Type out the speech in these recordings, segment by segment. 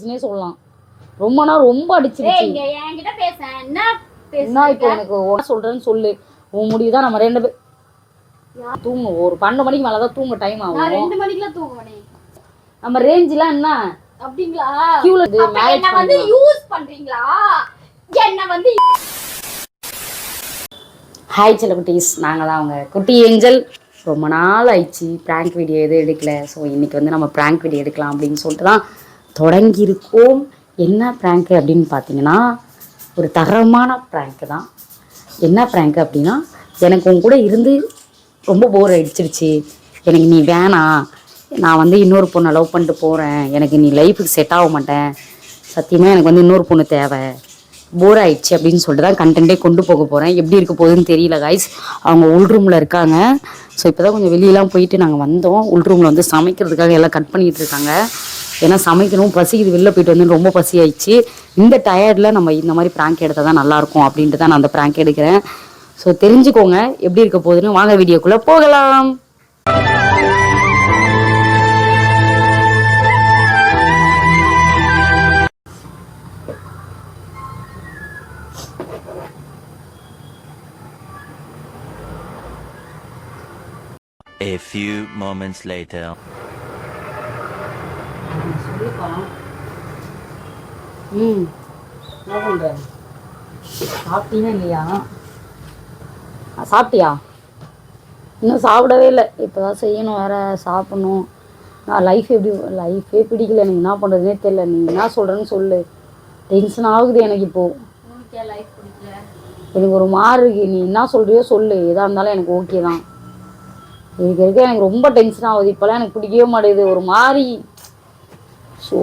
சொல்லலாம். ரொம்ப நாள் ரொம்ப அடிச்சிருச்சு என்ன இப்போ எனக்கு சொல்றேன்னு சொல்லு. உன் முடிவு தான் நம்ம ரெண்டு பேர் தூங்க ஒரு பன்னெண்டு மணிக்கு மேலே தான் தூங்க டைம் ஆகும். ரெண்டு மணிக்குலாம் தூங்குவனே. நம்ம ரேஞ்சிலாம் என்ன? அப்படிங்களா? Queue ல இது அப்ப marriage என்ன வந்து யூஸ் பண்றீங்களா? என்ன வந்து ஹாய் செல்ல குட்டீஸ் நாங்கள் தான் அவங்க. குட்டி ஏஞ்சல். ரொம்ப நாள் ஆயிடுச்சு. ப்ராங்க் வீடியோ எதுவும் எடுக்கல. ஸோ இன்னைக்கு வந்து நம்ம ப்ராங்க் வீடியோ எடுக்கலாம் அப்படின்னு சொல்லிட்டு தான் தொடங்கியிருக்கோம். என்ன ப்ராங்க் அப்படின்னு பார்த்தீங்கன்னா ஒரு தரமான ப்ராங்க் தான். என்ன ப்ராங்க் அப்படின்னா எனக்கு உன் கூட இருந்து ரொம்ப போர் அடிச்சிருச்சு. எனக்கு நீ வேணாம் நான் வந்து இன்னொரு பொண்ணை லவ் பண்ணிட்டு போகிறேன் எனக்கு நீ லைஃபுக்கு செட் ஆக மாட்டேன். சத்தியமாக எனக்கு வந்து இன்னொரு பொண்ணு தேவை. போர் ஆயிடுச்சு அப்படின்னு சொல்லிட்டு தான் கண்டென்ட்டே கொண்டு போக போகிறேன் எப்படி இருக்க போகுதுன்னு தெரியல காய்ஸ் அவங்க உள் ரூமில் இருக்காங்க. ஸோ இப்போ தான் கொஞ்சம் வெளியெலாம் போயிட்டு நாங்கள் வந்தோம். உள் ரூமில் வந்து சமைக்கிறதுக்காக எல்லாம் கட் பண்ணிகிட்டு இருக்காங்க. ஏன்னா சமைக்கணும் பசிக்குது வெளில போயிட்டு வந்து ரொம்ப பசி ஆயிடுச்சு இந்த டயர்டில் நம்ம இந்த மாதிரி ப்ராங்க் எடுத்தால் தான் நல்லாயிருக்கும் அப்படின்ட்டு தான் நான் அந்த ப்ராங்க் எடுக்கிறேன். ஸோ தெரிஞ்சுக்கோங்க எப்படி இருக்க போகுதுன்னு வாங்க வீடியோக்குள்ளே போகலாம். A few moments later. ம். என்ன பண்ணுற சாப்பிட்டீங்கன்னா இல்லையா? சாப்பிட்டியா? இன்னும் சாப்பிடவே இல்லை. இப்போ தான் செய்யணும் வேற சாப்பிடணும். நான் லைஃப் எப்படி லைஃபே பிடிக்கல. எனக்கு என்ன பண்ணுறதுனே தெரியல. நீ என்ன சொல்கிறேன்னு சொல்லு. டென்ஷன் ஆகுது எனக்கு இப்போது எனக்கு ஒரு மாறு இருக்கு. நீ என்ன சொல்றியோ சொல்லு. எதாக இருந்தாலும் எனக்கு ஓகே தான். இருக்க இருக்க எனக்கு ரொம்ப டென்ஷன் ஆகுது. இப்போல்லாம் எனக்கு பிடிக்கவே மாட்டேங்குது. ஒரு மாதிரி ஸோ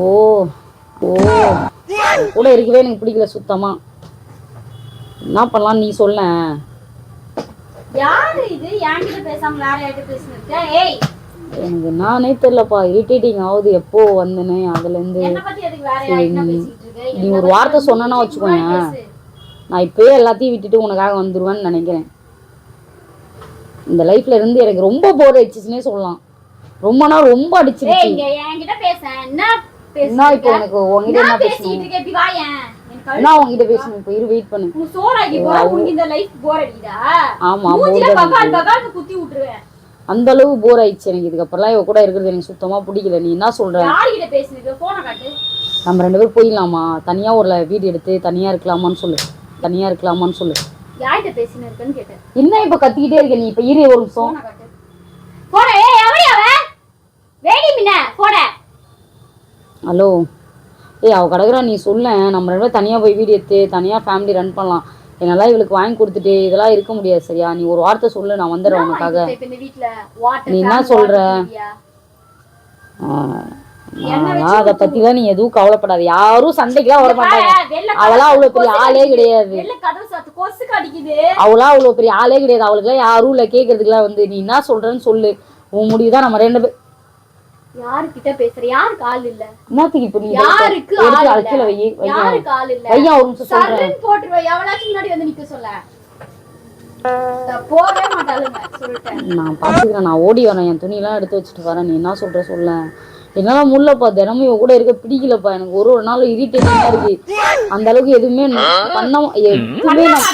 ஓ கூட இருக்கவே எனக்கு பிடிக்கல சுத்தமாக என்ன பண்ணலாம் நீ சொல்ல. எனக்கு நானே தெரியலப்பா. இரிட்டேட்டிங் ஆகுது. எப்போ வந்தேனே அதுலேருந்து. நீ ஒரு வார்த்தை வச்சுக்கோயேன். பேசு. நான் இப்போயே எல்லாத்தையும் விட்டுட்டு உனக்காக வந்துருவேன்னு நினைக்கிறேன். இந்த லைஃப்ல இருந்து எனக்கு ரொம்ப போர் அடிச்சுச்சுன்னே சொல்லலாம். ரொம்ப நாள் ரொம்ப என்கிட்ட பேச. என்ன என்ன இப்போ உனக்கு உங்ககிட்ட என்ன பேசிட்டு இருக்கேன் இப்படி வாயேன். எனக்கு உங்ககிட்ட பேசணும்? இப்போ இரு வெயிட் பண்ணு. உன் சோறாக்கி போற உனக்கு இந்த லைஃப் போர் அடிக்குதா? ஆமா மூஞ்சில போர் பகால் அடிக்குது. பகால் குத்தி விட்டுருவேன். அந்த அளவு போர் ஆயிடுச்சு எனக்கு. இதுக்கப்புறம்லாம் இவ கூட இருக்கிறது எனக்கு சுத்தமா பிடிக்கல. நீ என்ன சொல்ற? யார்கிட்ட பேசினிருக்க போனை காட்டு. நம்ம ரெண்டு பேரும் போயிடலாமா? தனியா ஒரு வீடு எடுத்து தனியா இருக்கலாமான்னு சொல்லு. தனியா இருக்கலாமான்னு சொல்லு. யார்கிட்ட கேட்டேன். என்ன இப்ப கத்திக்கிட்டே இருக்க நீ? இப்ப இரு ஒரு நிமிஷம். போனை காட்டு போன ஏய் எவடி அவ வேடி மின்ன போன ஹலோ. ஏய் அவ கிடக்குறா நீ சொல்ல. நம்ம ரெண்டு பேரும் தனியா போய் வீடு எடுத்து தனியா ஃபேமிலி ரன் பண்ணலாம். என்னால இவளுக்கு வாங்கி கொடுத்துட்டு இதெல்லாம் இருக்க முடியாது சரியா? நீ ஒரு வார்த்தை சொல்லு நான் வந்துடுறேன் உனக்காக. நீ என்ன சொல்ற? அதெல்லாம் அதை பத்திலாம் நீ எதுவும் கவலைப்படாத. யாரும் சண்டைக்குலாம் வர மாட்டாங்க அவளாம் அவ்வளவு பெரிய ஆளே கிடையாது. வெள்ள கதவு சாத்து கொசு கடிக்குது அவளா அவ்வளவு பெரிய ஆளே கிடையாது. அவளுக்குலாம் யாரும் இல்ல கேக்குறதுக்குலாம் வந்து நீ என்ன சொல்றேன்னு சொல்லு. உன் முடிவுதான் நம்ம ரெண்டு பேர் யாருக்கிட்ட பேசுற? யாருக்கு ஆள் இல்ல? என்னத்துக்கு இப்ப நீ யாருக்கு எடுத்து ஆள் அழைக்கல இல்ல? வை வையா யாருக்கு ஆள் இல்ல? வையா ஒரு நிமிஷம் சொல்றேன். சர்ன்னு போட்டுருவ எவனாச்சும் முன்னாடி வந்து நிக்க சொல்ல. நான் போகவே மாட்டாளுங்க சொல்லிட்டேன். நான் பாத்துக்கிறேன். நான் ஓடி வரேன். என் துணியெல்லாம் எடுத்து வச்சுட்டு வரேன். நீ என்ன சொல்ற சொல்ல. என்னால முடியலப்பா தினமும் இவ கூட இருக்க பிடிக்கலப்பா. எனக்கு ஒரு ஒரு நாள் இரிட்டேட்டிங்கா இருக்கு. அந்த அளவுக்கு எதுவுமே பண்ண எதுவுமே நான்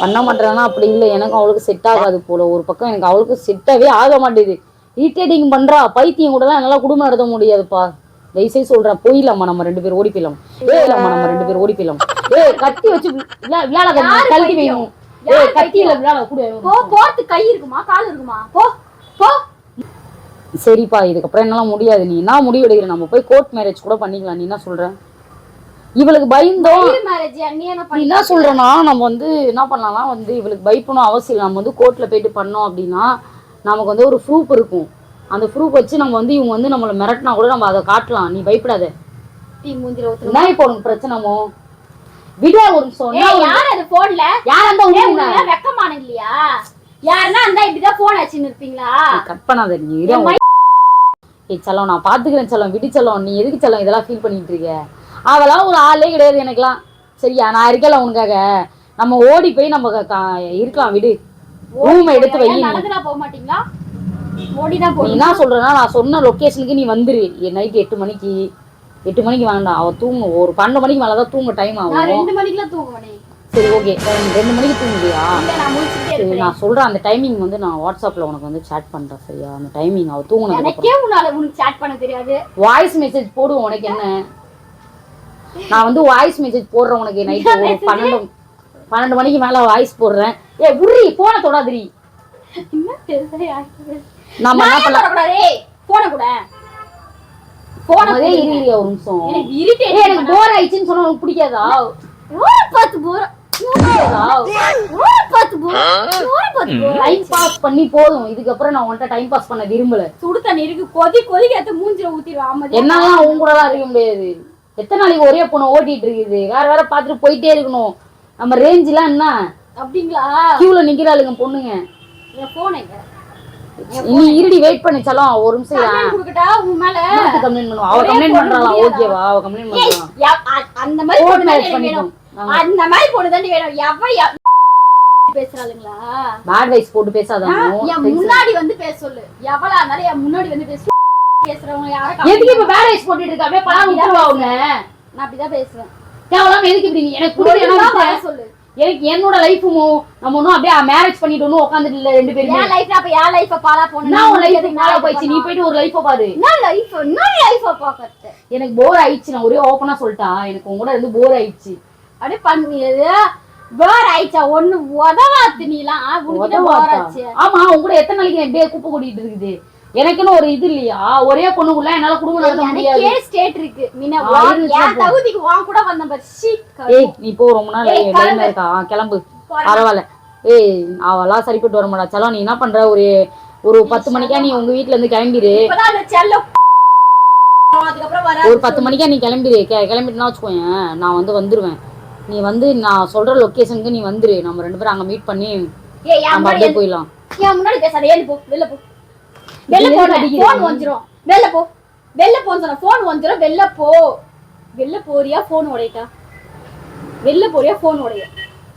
பண்ண மாட்டேறானா? அப்படி இல்லை. எனக்கு அவளுக்கு செட் ஆகாது போல. ஒரு பக்கம் எனக்கு அவளுக்கு செட்டாவே ஆக மாட்டேது. இரிட்டேட்டிங் பண்றா. பைத்தியம் கூடலாம் என்னால குடும்பம் நடத்த முடியாதுப்பா. தயவுசெய்து சொல்றேன். போயிடலாமா நம்ம ரெண்டு பேரும் ஓடி போயிடலாம். ஏய் இல்லாமா நம்ம ரெண்டு பேரும் ஓடி போயிடலாம். ஏய் கத்தி வச்சு விளா- விளையாட? வைக்கணும் ஏய் கத்தியில விளையாட கூட போ கை இருக்குமா? கால் இருக்குமா? போ போ. சரிப்பா. இதுக்கப்புறம் என்னால முடியாது. நீ என்ன முடிவு எடுக்கிற நம்ம போய் கோர்ட் மேரேஜ் கூட பண்ணிக்கலாம். நீ என்ன சொல்ற? இவளுக்கு பயந்தோம். என்ன சொல்றேன்னா நம்ம வந்து என்ன பண்ணலாம்னா வந்து இவளுக்கு பயப்படணும் அவசியம் இல்லை. நம்ம வந்து கோர்ட்ல போயிட்டு பண்ணோம் அப்படின்னா நமக்கு வந்து ஒரு ப்ரூஃப் இருக்கும். அந்த ப்ரூஃப் வச்சு நம்ம வந்து இவங்க வந்து நம்மளை மிரட்டினா கூட நம்ம அதை காட்டலாம். நீ பயப்படாத. என்ன இப்போ உனக்கு பிரச்சனைமோ விடா ஒரு நிமிஷம். யார் அது போன்ல யார் அந்த வெக்கமான இல்லையா யாருன்னா அந்த இப்படிதான் போன் வச்சுன்னு இருப்பீங்களா? கட் பண்ணாத நீ. ஏய் செல்லம் நான் பாத்துக்கிறேன் செல்லம். விடு செல்லம். நீ எதுக்கு செல்லம் இதெல்லாம் ஃபீல் பண்ணிட்டு இருக்க? அவெல்லாம் ஒரு ஆளே கிடையாது எனக்குலாம் சரியா? நான் இருக்கல உனக்காக. நம்ம ஓடி போய் நம்ம இருக்கலாம் விடு. ரூமை எடுத்து வை நீ என்ன சொல்றேன்னா நான் சொன்ன லொக்கேஷனுக்கு நீ வந்துரு. நைட் எட்டு மணிக்கு. எட்டு மணிக்கு வேண்டாம். அவ தூங்க ஒரு பன்னெண்டு மணிக்கு மேலதான் தூங்க டைம் ஆகும். ரெண்டு மணிக்கெல்லாம் தூங்குவேனே. சரி ஓகே ரெண்டு மணிக்கு தூங்குவியா? சரி நான் சொல்றேன். அந்த டைமிங் வந்து நான் வாட்ஸ்அப்ல உனக்கு வந்து chat பண்றேன் சரியா? அந்த டைமிங் அவ தூங்குனதுக்கு உனக்கு சாட் பண்ண தெரியாது. வாய்ஸ் மெசேஜ் போடுவோம் உனக்கு என்ன? நான் வந்து வாய்ஸ் மெசேஜ் போடுறேன் உனக்கு நைட்டு ஒரு பன்னெண்டு பன்னெண்டு மணிக்கு மேல வாய்ஸ் போடுறேன். ஏ உருளி போன தொடாதிரி நம்ம என்ன நான் பண்ணலாம்? பண்ணக்கூடாது ஏய் போன கூட. போன அதே இல்லையா ஒரு நிமிஷம். எனக்கு போர் ஆயிடுச்சுன்னு சொன்னா உனக்கு பிடிக்காதா? பார்த்து போற டைம் பாஸ் பண்ணி போதும். இதுக்கப்புறம் நான் உன்கிட்ட டைம் பாஸ் பண்ண விரும்பல. சுடு தண்ணி இருக்கு. கொதி கொதிக்க மூஞ்சில ஊத்திடுவேன் ஆமா என்னால உன் கூட இருக்க முடியாது. எத்தனை நாளைக்கு ஒரே பொண்ணு ஓட்டிட்டு இருக்குது? வேற வேற பாத்துட்டு போயிட்டே இருக்கணும். நம்ம ரேஞ்சிலாம் என்ன? அப்படிங்களா? கியூல நிக்கிறாளுங்க பொண்ணுங்க. என் நீ இருடி வெயிட் பண்ணிச்சாலும் ஒரு நிமிஷம் கொடுக்கட்டா? உன் மேல? கம்ப்ளைண்ட் பண்ணுவா? அவ கம்ப்ளைண்ட் பொண்ணு பண்றாளா? ஓகேவா அவ கம்ப்ளைண்ட் அ- அந்த மாதிரி பொண்ணு தாண்டி பண்ணிப்போம். வேணும். அந்த மாதிரி பொண்ணு வேணும். எவ- பேசுறாளுங்களா? பேட் வைஸ் போட்டு பேசாத என் முன்னாடி வந்து பேச சொல்லு. எவ்வளவு இருந்தாலும் என் முன்னாடி வந்து பேச பேசுறவங்க யாரும் எதுக்கு இப்ப பேட் வைஸ் போட்டுட்டு இருக்க? அப்படியே பழம் விட்டுருவா அவங்க நான் அப்படிதான் பேசுவேன். தேவலாம் எதுக்கு இப்படி நீ? எனக்கு பிடிக்கல சொல்லு. எனக்கு என்னோட லைஃபும் நம்ம ஒன்னும் அப்படியே மேரேஜ் பண்ணிட்டு ஒன்னும் உட்காந்துட்டு இல்ல ரெண்டு பேருமே. என் லைஃப்ல அப்ப என் லைஃப பாலா போன நான் உன் லைஃப் மேல போயிடுச்சு? நீ போயிட்டு ஒரு லைஃப பாரு. என்ன லைஃப் என்ன லைஃப பாக்கறது. எனக்கு போர் ஆயிடுச்சு. நான் ஒரே ஓப்பனா சொல்லிட்டா. எனக்கு உங்க கூட இருந்து போர் ஆயிடுச்சு. அப்படியே பண்ணியது வேற ஆயிடுச்சா? ஒண்ணு உதவாத்து நீலாம். உனக்கிட்ட உதவாத்தா? போராச்சு ஆமா உங்க கூட எத்தனை நாளைக்கு எப்படியே குப்பை கூட்டிட்டு இருக்குது? எனக்குன்னு ஒரு இது இல்லையா? ஒரே பொண்ணுக்குள்ள என்னால குடும்பம் நடத்த முடியாது. ஸ்டேட் இருக்கு. வா- இருந்துச்சுன்னா என் தகுதிக்கு வாங்க கூட வந்த பாரு. ஏய் நீ போ ரொம்ப நாள் டைம். இருக்கா? கிளம்பு. பரவாயில்ல. ஏய் அவெல்லாம் சரிப்பட்டு வர மாட்டா சலோ நீ என்ன பண்ற? ஒரு ஒரு பத்து மணிக்கா நீ உங்க வீட்ல இருந்து கிளம்பிடு ஒரு பத்து மணிக்கா நீ கிளம்பிடு கிளம்பிட்டுனா வச்சுக்கோயேன். நான் வந்து வந்துருவேன். நீ வந்து நான் சொல்ற லொக்கேஷனுக்கு நீ வந்துரு. நம்ம ரெண்டு பேரும் அங்க மீட் பண்ணி நம்ம அப்படியே போயிடலாம். முன்னாடி பேசாத. ஏன் போ வெளில போ. வெளில இது போ எதுக்கு அடிக்கிற போன்? வந்துரும் வெளில போ. வெளில போன்னு சொன்ன. போன் வந்துரும் வெளில போ. வெளில போறியா? போன் உடையட்டா. வெளில போறியா? போன் உடைய.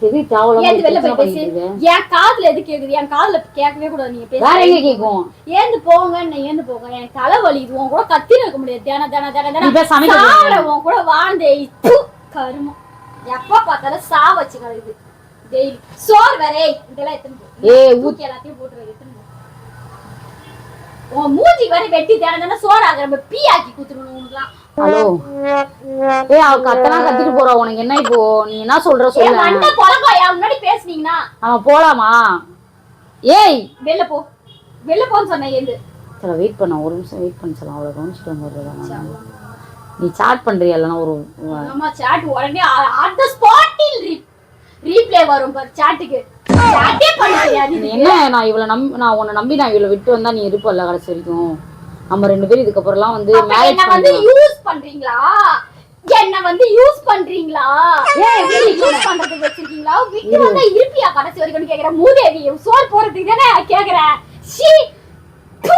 எது தேவலாம் ஏந்து வெளில போய் பேசு? பண்ணிட்டு இருக்க? என் காதுல எது கேக்குது? என் காதுல கேட்கவே கூடாது. நீங்க வேற பேச எங்க கேக்கும்? ஏந்து போங்க நான் ஏந்து போங்க. எனக்கு தலை வலிக்குது. உன் கூட கத்தின்னு இருக்க முடியாது. தின தின தின தின. சாவர உன் கூட வாழ்ந்தே து, கருமம். எப்ப பார்த்தாலும் சா வச்சு டெய்லி. சோறு வேற. இதெல்லாம் எத்தனை தூக்கி எல்லாத்தையும் போட்டுரு எத்தனை போ. உன் மூஞ்சி வேற வெட்டி தின தின சோறு ஆகுற நம்ம பீ ஆக்கி குத்துருணும் உனக்குலாம். ஹலோ. ஏய் அவ கத்தனா கத்திட்டு போறா உனக்கு. என்ன இப்போ? நீ என்ன சொல்ற சொல்ல? மண்டை குழம்பா முன்னாடி பேசுனீங்கன்னா? நம்ம போலாமா? ஏய். வெளில போ. வெளில போன்னு சொன்னேன் ஏந்து சரி வெயிட் பண்ண. ஒரு நிமிஷம் வெயிட் பண்ண சொல்லலாம் அவளை கவனிச்சுட்டு வந்துடுறதா நீ சாட் பண்றியா? இல்லைன்னா ஒரு ஆமா சாட் உடனே அந்த ஸ்பாட்டில் ரீப்ளே வரும் பாரு சாட்டுக்கு சாட்டே பண்ண தெரியாது என்ன நான் இவளை நம்பி நான் உன்னை நம்பி நான் இவளை விட்டு வந்தா நீ இருப்பல்ல கடைசி வரைக்கும்? நம்ம ரெண்டு பேரும் இதுக்கப்புறம்லாம் வந்து மேரேஜ் வந்து யூஸ் பண்றீங்களா? என்ன வந்து யூஸ் பண்றீங்களா? யூஸ் பண்றதுக்கு வச்சிருக்கீங்களா? விட்டு வந்தா இருப்பியா கடைசி வரைக்கும் கேக்குறேன் மூதேவி சோறு போறதுக்கு தானே கேக்குறேன். ஷீ டு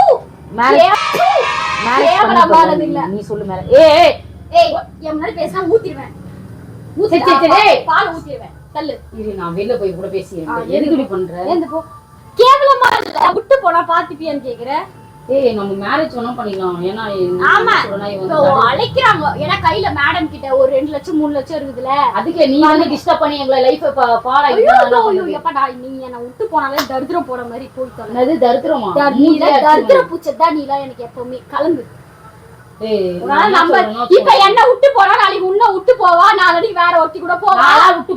மேரேஜ் மேரேஜ் நீ சொல்லு மேரேஜ் ஏய் ஏய், ஏய் என் முன்னாடி பேசினா ஊத்திடுவேன். ஏய். பால் ஊத்திடுவேன். தள்ளு. இரு நான் வெளில போய் கூட பேசிக்கிறேன் எதுக்கு இப்படி பண்ற? ஏந்து போ கேவலமா இல்ல விட்டு போனா பாத்துப்பியான்னு கேக்குறேன் ஏய் நம்ம மேரேஜ் வேணா பண்ணிக்கலாம். ஏன்னா ஆமா. அழைக்கிறாங்க. ஏன்னா கையில மேடம் கிட்ட ஒரு ரெண்டு லட்சம் மூணு லட்சம் இருக்குதுல அதுக்கு நீ வந்து டிஸ்டர்ப் பண்ணி எங்களை லைஃப் ஐயோ எப்படா நீ என்ன விட்டு போனாலே தரித்திரம் போற மாதிரி போய் என்னது தரித்திரமா? நீ தரித்திர அடிச்சுடுவேன். பூச்சதா நீ எனக்கு எப்பவுமே. கலந்து இப்ப என்ன விட்டு போனா நாளைக்கு உன்ன விட்டு போவா? நாளைக்கு வேற ஒருத்தி கூட போவா? விட்டு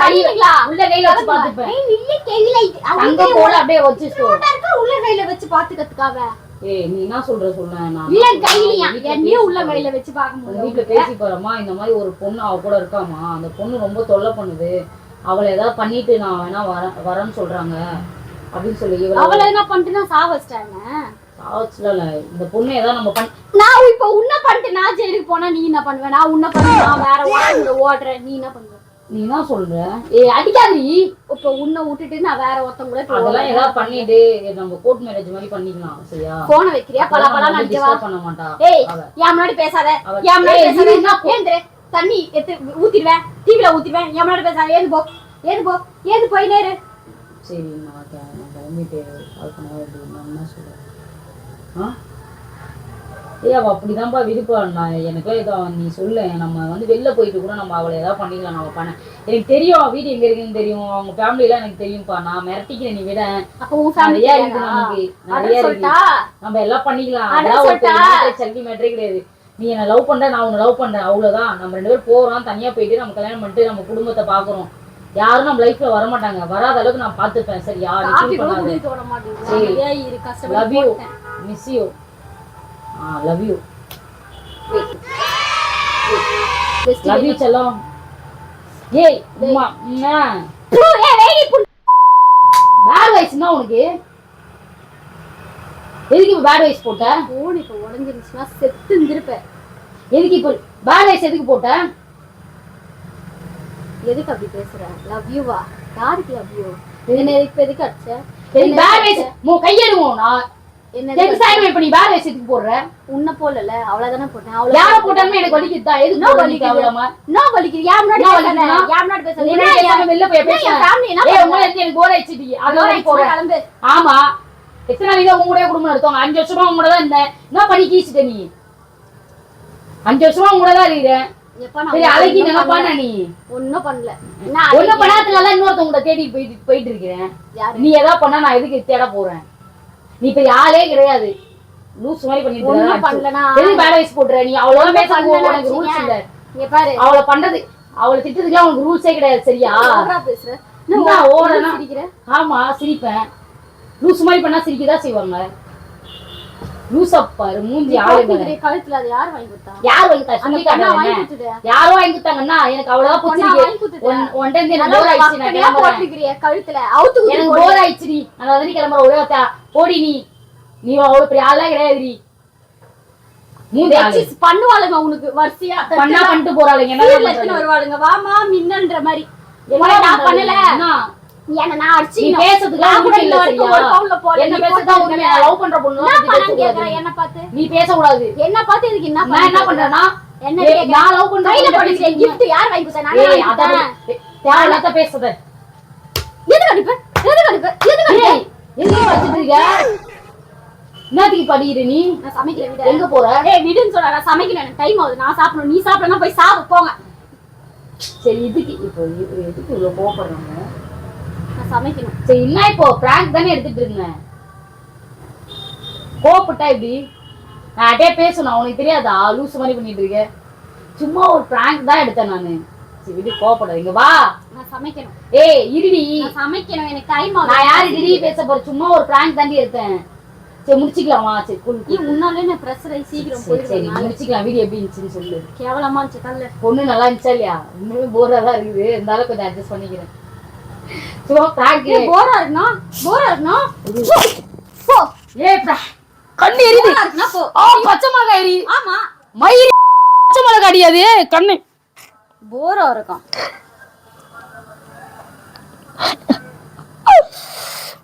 சரிங்களா? உள்ள கையில வச்சு பாத்துப்பேன் ஏய், இல்ல கையில இது- அவங்க அங்க போல அப்படியே இருக்க? உள்ள கையில வச்சு பாத்துக்கிறதுக்காக ஏய் நீ என்ன சொல்ற சொல்ல நான் இல்ல என்னையும் உள்ள கையில வச்சு உங்க வீட்ல பேசி போறமா இந்த மாதிரி ஒரு பொண்ணு அவ கூட இருக்காமா அந்த பொண்ணு ரொம்ப தொல்லை பண்ணுது. அவளை ஏதாவது பண்ணிட்டு நான் வேணா வர வரேன்னு சொல்றாங்க. அப்படின்னு சொல்லி அவளை என்ன பண்ணிட்டு நான் சாவச்சிட்டாங்க இந்த பொண்ணு ஏதாவது நம்ம பண்ணி நான் இப்ப உன்ன பண்ணிட்டு நான் ஜெயிலுக்கு போனா நீ என்ன பண்ணுவ? நான் உன்ன பண்ணி நான் வேற ஓடுற ஓடுறேன். நீ என்ன பண்ணுவ? நீ என்ன சொல்ற. ஏய் அடிக்காதீ இப்ப உன்னை விட்டுட்டு நான் வேற ஒருத்தங்க கூட அதெல்லாம் ஏதாவது பண்ணிட்டு நம்ம கோர்ட் மேரேஜ் மாதிரி பண்ணிக்கலாம் சரியா? போன வைக்கிறியா? பல பல disturb பண்ண மாட்டா. ஏய். என் முன்னாடி பேசாத. அவ- என் முன்னாடி ஏய், பேசாத. இது என்ன போ- ஏந்திரு. தண்ணி எடுத்து ஊத்திடுவேன். டிவில ஊத்திடுவேன். என் முன்னாடி பேசாத. ஏது போ. ஏது போ. ஏது போய் நேரு. சரி நான் கிளம்பிட்டு பண்ண நான் என்ன சொல்றேன் ஏய் அவள் அப்படிதான்ப்பா விருப்பா. நான் எனக்கு ஏதோ நீ சொல்லு. நம்ம வந்து வெளில போயிட்டு கூட நம்ம அவளை ஏதாவது பண்ணிக்கலாம் நம்ம பண்ண. எனக்கு தெரியும் அவ வீடு எங்க இருக்குன்னு தெரியும். அவங்க ஃபேமிலிலாம் எனக்கு தெரியும்ப்பா. நான் மிரட்டிக்கிறேன் நீ விட. நிறைய இருக்கு நமக்கு. நிறைய இருக்கு. நம்ம எல்லாம் பண்ணிக்கலாம். அதெல்லாம் ஒரு. சல்வி மேட்டரே கிடையாது. நீ என்ன லவ் பண்ற நான் உன்னை லவ் பண்றேன். அவ்வளவுதான். நம்ம ரெண்டு பேரும் போறோம். தனியா போயிட்டு நம்ம கல்யாணம் பண்ணிட்டு நம்ம குடும்பத்தை பாக்குறோம். யாரும் நம்ம லைஃப்ல வர மாட்டாங்க வராத அளவுக்கு நான் பாத்துப்பேன் சரி. இரு லவ் யூ போட்டேன். Miss you ah love you love you செல்லம். ஏய் அம்மா அம்மா. பேட் வயசுனா உனக்கு? எதுக்கு இப்போ பேட் வயசு போட்ட? phone இப்ப உடைஞ்சிருச்சுன்னா செத்து இருந்திருப்ப. எதுக்கு இப்போ பேட் வயசு எதுக்கு போட்ட? எதுக்கு அப்படி பேசுற லவ் யூவா யாருக்கு லவ் யூ என்ன இப்ப எதுக்கு அடிச்ச? உன்ன போலல அவ்வளவுதானே போட்டேன். அவ்வளவு போட்டாலுமே எனக்கு வலிக்குதா எதுக்கு நான் வலிக்கு வலிக்குது. அவ்வளவு நான் வலிக்குது? யார் முன்னாடி நான் பேசுறேன் வெளில போய் எனக்கு போர் ஆயிடுச்சு அதோட ஆமா. எத்தனை நாளைக்கு உங்க கூட குடும்பம் நடத்துவாங்க? அஞ்சு வருஷமா உங்க கூட தான் இருந்தேன். என்ன பண்ணி கீச்சிட்ட நீ? அஞ்சு வருஷமா உங்க கூட தான் இருக்கிறேன் அழகி. நினைப்பான நீ. ஒண்ணும் பண்ணல. அழகி- பண்ணாதனால இன்னொருத்தவங்க போயிட்டு போயிட்டு இருக்கிறேன்? நீ ஏதாவது பண்ணா நான் எதுக்கு தேட போறேன்? நீ இப்ப யாரே கிடையாது. லூஸ் மாதிரி பண்ணிட்டு இருக்க. பண்ணலனா எதுக்கு பேட் வைஸ் போடுற நீ அவ்வளவு பேச பண்ணலனா உனக்கு ரூல்ஸ் இல்ல. இங்க பாரு. அவளை பண்றது அவளை திட்டதுக்குலாம் உனக்கு ரூல்ஸே கிடையாது சரியா? ஓவரா பேசுற. ஆமா சிரிப்பேன். லூஸ் மாதிரி பண்ணா சிரிக்கதான் செய்வாங்க. லூஸ் பாரு மூஞ்சி ஆளு மேல. பாத்துக்கிட்டே கழுத்துல அது யார் வாங்கி கொடுத்தா? யார் வாங்கி தரா? சொல்லி பொண்ணா வாங்கி காட்டுறேன் கொடுத்துட்டு யாரோ வாங்கி கொடுத்தாங்கன்னா எனக்கு அவ்வளவுதான் பொண்ணா பிடிச்சிருக்கு வாங்கி கொடுத்துட்டு ஒன் ஒன் டைம் எனக்கு நல்லா போர் ஆயிடுச்சு நான் வக்கனையா கிளம்புறேன். போட்டுக்கிறியே கழுத்துல. அவுத்து குத்து எனக்கு போடு. போர் ஆயிடுச்சுடி. நான் வந்து கிளம்புற ஒரே வார்த்தை போடி நீ. நீ அவ்வளவு பெரிய ஆளா. வச்சு பண்ணுவாளுங்க உனக்கு வரிசையா. பண்ணா பண்ணிட்டு போறாளுங்க வருவாளுங்க? வாமா மின்னன்ற மாதிரி. நான் பண்ணல. என்ன நான் அடிச்சு நீ பேசுறதுக்கு நான் கூட உண்மை இன்ன இல்ல வரைக்கும் சரியா? ஒரு பவுன்ல போடல. என்ன பேசுறதா போட்டு உண்மை இருக்கல. நான் லவ் பண்ற பொண்ணு என்ன கேக்குறேன், பார்த்து நீ பேசக்கூடாது என்ன பார்த்து இதுக்கு என்ன நான் என்ன என்ன ஏய், கேக்குற? நான் லவ் பண்ற கையில பொண்ணு போட்டுக்கிற பேசுறீங்க. gift யார் வாங்கி கொடுத்தா? நானா ஏய் வாங்கி அதான் கொடுத்தேன். தேவையில்லாத பேசுத எதுக்கு அடிப்ப? எதுக்கு அடிப்ப? எதுக்கு அடிப்ப? ஏய் எதுக்கு வச்சிட்டு இருக்க என்னத்துக்கு படிக்கிற நீ நான் சமைக்கல விடு. எங்க போற ஏய், விடுன்னு சொல்றேன். நான் சமைக்கல, எனக்கு time ஆகுது. நான் சாப்பிடணும். நீ சாப்பிடலன்னா போய் சாப்பிடு, போங்க. சரி இதுக்கு இப்போ எதுக்கு இவ்வளவு கோவப்படுறாங்க சமைக்கணும். சரி என்ன இப்போ பிராங்க் தானே எடுத்துட்டு இருந்தேன். கோவப்பட்டா இப்படி நான் அப்படியே பேசணும் உனக்கு தெரியாதா? லூஸ் மாதிரி பண்ணிட்டு இருக்க. சும்மா ஒரு பிராங்க் தான் எடுத்தேன் நானு. சரி விடு கோவப்படாதீங்க வா. நான் சமைக்கணும். ஏய் இருடி. சமைக்கணும். எனக்கு time ஆகுது. நான் யாரு திடீர் பேச போற சும்மா ஒரு பிராங்க் தாண்டி எடுத்தேன். சரி முடிச்சுக்கலாமா சரி குள் ஏய், உன்னாலே நான் pressure ஆகி சீக்கிரம் சரி சரி. முடிச்சுக்கலாம். வீடியோ எப்படி இருந்துச்சுன்னு சொல்லு. கேவலமா இருந்துச்சு தள்ளு. பொண்ணு நல்லா இருந்துச்சா இல்லையா? இன்னுமே போரா தான் இருக்குது. இருந்தாலும் கொஞ்சம் அட்ஜஸ்ட் பண்ணிக்கிறேன். ஆ இருக்குனா? போ. கண்ணு எரியுது. ஆ பச்சை மிளகாய் எரி. ஆமா. மயிரி பச்சை மிளகாய் அடியாது கண்ணு. போரா இருக்கும்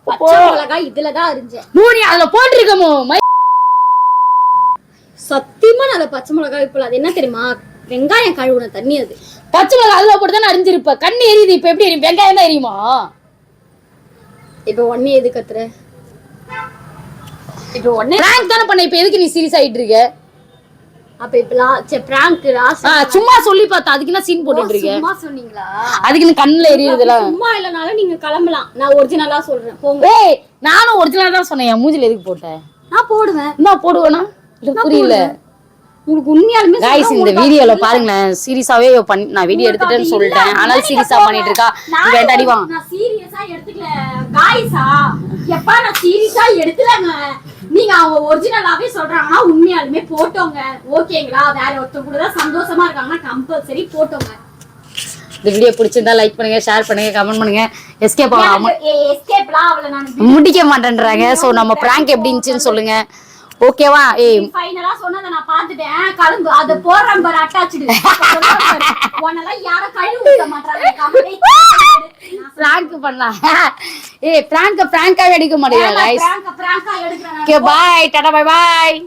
பச்சை மிளகாய் இதுலதான் அரிஞ்சேன். நூனி அதுல போட்டிருக்கமோ மை சத்தியமா நல்ல பச்சை மிளகாய் இப்ப அது என்ன தெரியுமா? வெங்காயம் கழுவுன தண்ணி அது. பச்சை மிளகாய் அதுல போட்டு தானே அரிஞ்சிருப்ப? கண்ணு எரியுது இப்ப எப்படி எரியும் வெங்காயம் தான் எரியுமா? இப்ப உடனே எது கத்துற? இப்ப உடனே பிராங்க் தானே பண்ண இப்ப எதுக்கு நீ சீரியஸ் ஆயிட்டு இருக்க? அப்ப இப்ப லா சே பிராங்க் சும்மா சொல்லி பார்த்தா அதுக்கு என்ன சீன் போட்டுட்டு இருக்க? சும்மா சொன்னீங்களா? அதுக்கு நீ கண்ணுல எரியுதுல சும்மா இல்லனாலும் நீங்க கிளம்பலாம். நான் ஒரிஜினலா சொல்றேன். போங்க. ஏய் நானும் ஒரிஜினலா தான் சொன்னேன். மூஞ்சில எதுக்கு போட்ட? நான் போடுவேன். என்ன போடுவேனா? புரியல. உங்களுக்கு உண்மையாலுமே சொல்றேன், இந்த வீடியோல பாருங்களேன். சீரியஸாவே பண்ணி நான் வீடியோ எடுத்துட்டேன்னு சொல்லிட்டேன் ஆனால் சீரியஸா பண்ணிட்டு இருக்கா? நான் இவன் அடிவான் நான் சீரியஸா எடுத்துக்கல. காய்ஸா எப்பா நான் சீரியஸா எடுத்துலங்க நீங்க அவங்க ஒரிஜினலாவே சொல்றாங்கன்னா உண்மையாலுமே போட்டோங்க. ஓகேங்களா வேற ஒருத்தர் கூட தான் சந்தோஷமா இருக்காங்கன்னா கம்பல்சரி போட்டோங்க. இந்த வீடியோ பிடிச்சிருந்தா லைக் பண்ணுங்க ஷேர் பண்ணுங்க கமெண்ட் பண்ணுங்க. எஸ்கேப் ஆகாம. எஸ்கேப்லாம் அவளை நான் முடிக்க மாட்டேன்றாங்க. சோ நம்ம பிராங்க் எப்படி இருந்துச்சுன்னு சொல்லுங்க. ஓகேவா? ஏய். ஃபைனலா சொன்னதை நான் பார்த்துட்டேன். கலந்து அத போடுறேன் பாரு அட்டாச்சுடு. உன்னெல்லாம் யாரும் கழுவி ஊத்த மாட்டாங்க. பிராங்க் பண்ணலாம் ஏய் பிராங்க் பிராங்காவே எடுக்க பிராங்கா பிராங்கா எடுக்கிறேன் ஓகே பாய் டாடா பை பாய்